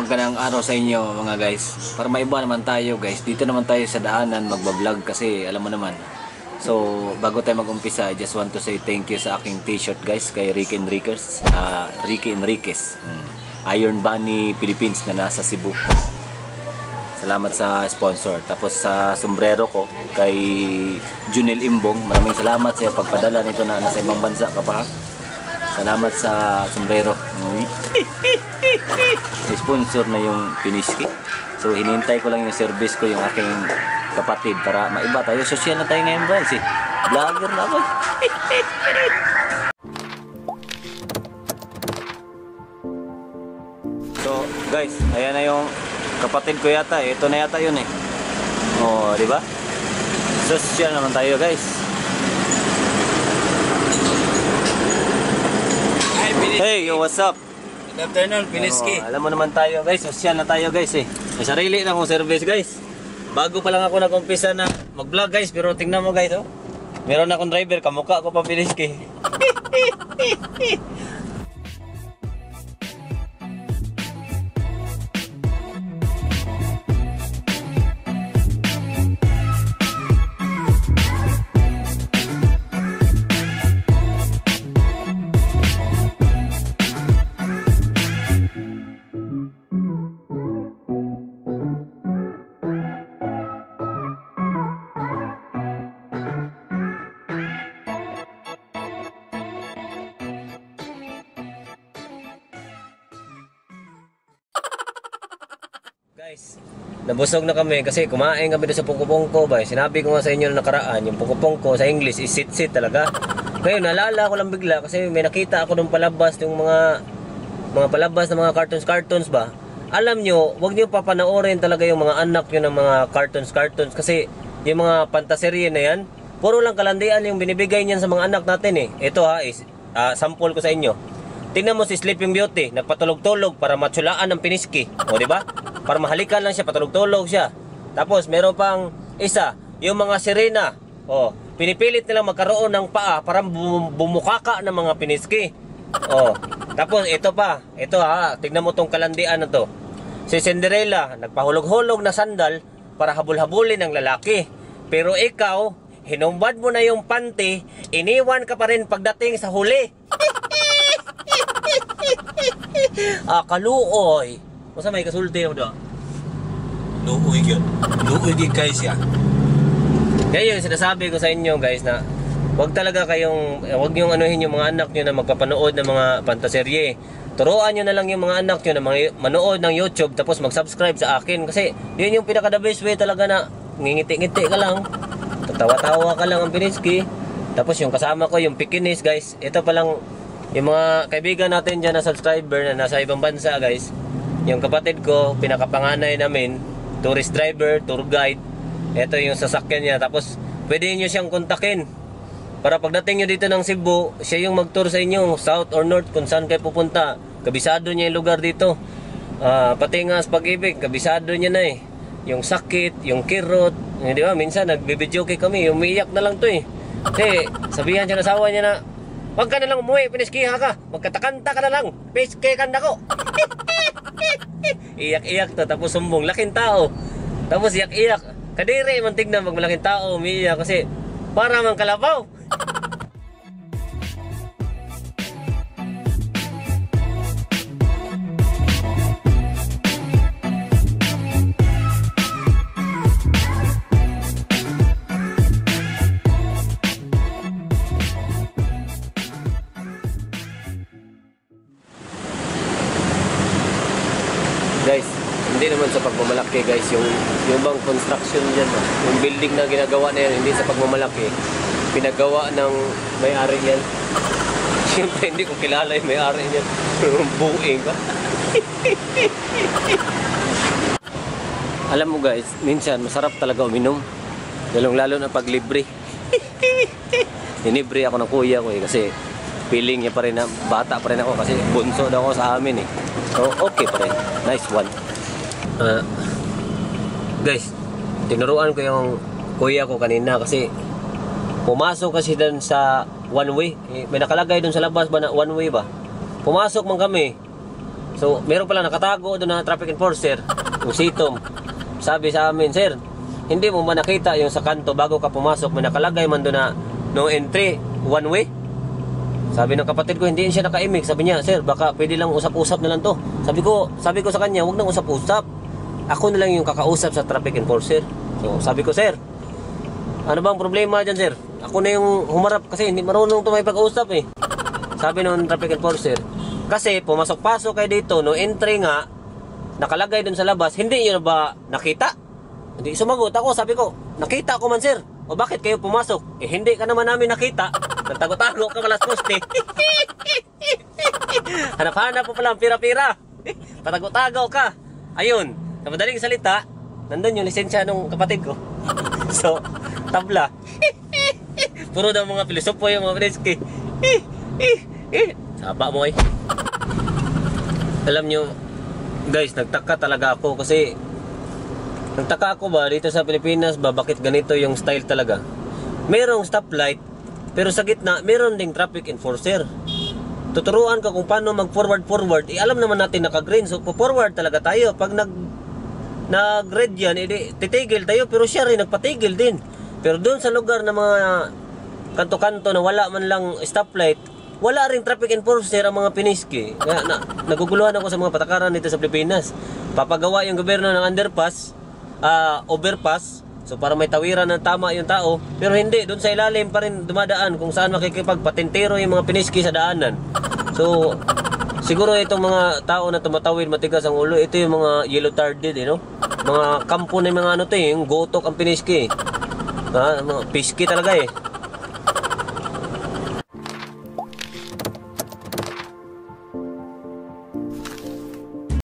magandang araw sa inyo mga guys. Para maiba naman tayo guys. Dito naman tayo sa daanan magbablog kasi alam mo naman. So bago tayo mag-umpisa, I just want to say thank you sa aking t-shirt guys kay Ricky Enriquez. Uh, Ricky Enriquez. Mm. Iron Bunny Philippines na nasa Cebu. Salamat sa sponsor. Tapos sa sombrero ko kay Junel Imbong. Maraming salamat sa pagpadala nito na nasa ibang bansa ka pa. Salamat sa sombrero. sponsor na yung Piniski. So hinintay ko lang yung service ko yung aking kapatid para maiba tayo. Social na tayo ngayon guys eh. Vlogger na ako. so guys, ayan na yung kapatid ko yata. eh. Ito na yata yun eh. Oh, di ba? Social naman tayo guys. Hi, Piniski. Hey, yo, what's up? Good afternoon, Piniski. Oh, alam mo naman tayo guys, social na tayo guys eh. May sarili na akong service guys. Bago pa lang ako nag-umpisa na mag-vlog guys, pero tingnan mo guys oh. Meron akong driver, kamukha ko pa Piniski. Guys, nabusog na kami kasi kumain kami doon sa pungko-pungko ba. Sinabi ko nga sa inyo na nakaraan, yung pungko-pungko sa English is sit-sit talaga. Ngayon, nalala ko lang bigla kasi may nakita ako doon palabas yung mga mga palabas ng mga cartoons-cartoons ba. Alam nyo, wag nyo papanoorin talaga yung mga anak nyo ng mga cartoons-cartoons kasi yung mga pantaserye na yan, puro lang kalandian yung binibigay niyan sa mga anak natin eh. Ito ha, is, ah, sample ko sa inyo. Tingnan mo si Sleeping Beauty, nagpatulog-tulog para matsulaan ng piniski. O, di ba? Para mahalikan lang siya, patulog-tulog siya. Tapos, meron pang isa, yung mga sirena. O, pinipilit nilang magkaroon ng paa para bum- bumukaka ng mga piniski. O, tapos ito pa, ito ha, tignan mo tong kalandian na to. Si Cinderella, nagpahulog-hulog na sandal para habol-habulin ng lalaki. Pero ikaw, hinumbad mo na yung panty, iniwan ka pa rin pagdating sa huli. ah, kaluoy. Masa may kasulti mo do? Luoy yun. Luoy din guys ya. Kaya yun, sinasabi ko sa inyo guys na wag talaga kayong, wag yung anuhin yung mga anak nyo na magpapanood ng mga pantaserye. Turuan nyo na lang yung mga anak nyo na mga, manood ng YouTube tapos mag-subscribe sa akin kasi yun yung pinaka the best way talaga na ngingiti-ngiti ka lang. Tatawa-tawa ka lang ang piniski. Tapos yung kasama ko, yung Pekinis guys, ito pa lang yung mga kaibigan natin dyan na subscriber na nasa ibang bansa guys. Yung kapatid ko, pinakapanganay namin, tourist driver, tour guide. Ito yung sasakyan niya. Tapos pwede niyo siyang kontakin. Para pagdating nyo dito ng Cebu, siya yung mag-tour sa inyo, south or north, kung saan kayo pupunta. Kabisado niya yung lugar dito. Ah, pati nga sa pag-ibig, kabisado niya na eh. Yung sakit, yung kirot, eh, di ba? Minsan nagbibidyoke kami, umiyak na lang to eh. Kasi sabihan siya ng asawa niya na, Huwag ka na lang umuwi, piniskiha ka. Magkatakanta ka na lang. Piskihan ako. Iyak-iyak to, tapos sumbong. Laking tao. Tapos iyak-iyak. Kadiri man tignan pag malaking tao umiiyak kasi para mang kalabaw. Hindi naman sa pagmamalaki guys, yung, yung bang construction dyan, no? yung building na ginagawa na yan, hindi sa pagmamalaki, pinagawa ng may-ari yan. Siyempre, hindi ko kilala yung may-ari niyan. Buing ba? Alam mo guys, minsan masarap talaga uminom. Lalong lalo na pag libre. Ninibre ako ng kuya ko eh kasi feeling niya pa rin na bata pa rin ako kasi bunso daw ako sa amin eh. So okay pa rin. Nice one. Guys, tinuruan ko yung kuya ko kanina kasi pumasok kasi doon sa one way. Eh, May nakalagay doon sa labas ba na one way ba? Pumasok man kami. So, meron pala nakatago doon na traffic enforcer, yung sitom. Sabi sa amin, sir, hindi mo ba nakita yung sa kanto bago ka pumasok, may nakalagay man doon na no entry, one way? Sabi ng kapatid ko, hindi siya nakaimik. Sabi niya, sir, baka pwede lang usap-usap na lang to. Sabi ko, sabi ko sa kanya, huwag nang usap-usap. Ako na lang yung kakausap sa traffic enforcer. So, sabi ko, sir, ano bang problema dyan, sir? Ako na yung humarap kasi hindi marunong to may pag-usap eh. Sabi nung traffic enforcer, kasi pumasok-pasok kayo dito, no entry nga, nakalagay dun sa labas, hindi yun ba nakita? Hindi sumagot ako, sabi ko, nakita ko man sir. O bakit kayo pumasok? Eh hindi ka naman namin nakita. Nagtago-tago ka malas poste. Hanap-hanap po pala ang pira-pira. Patago-tago ka. Ayun, sa madaling salita, nandun yung lisensya ng kapatid ko. so, tabla. Puro daw mga pilosopo yung mga piniski. Eh. Saba mo eh. Alam nyo, guys, nagtaka talaga ako kasi nagtaka ako ba dito sa Pilipinas ba bakit ganito yung style talaga? Merong stoplight pero sa gitna meron ding traffic enforcer. Tuturuan ka kung paano mag-forward forward. Eh, alam naman natin naka-green so forward talaga tayo. Pag nag nag-red yan, edi, titigil tayo pero siya rin nagpatigil din. Pero doon sa lugar na mga kanto-kanto na wala man lang stoplight, wala ring traffic enforcer ang mga piniski. Kaya na, naguguluhan ako sa mga patakaran dito sa Pilipinas. Papagawa yung gobyerno ng underpass, ah, overpass, so para may tawiran ng tama yung tao, pero hindi, doon sa ilalim pa rin dumadaan kung saan makikipagpatintero yung mga piniski sa daanan. So, siguro itong mga tao na tumatawid matigas ang ulo, ito yung mga yellow tarded, eh, no? Mga kampo na yung mga ano to eh, yung gotok ang piniski. Ha, mga piski talaga eh.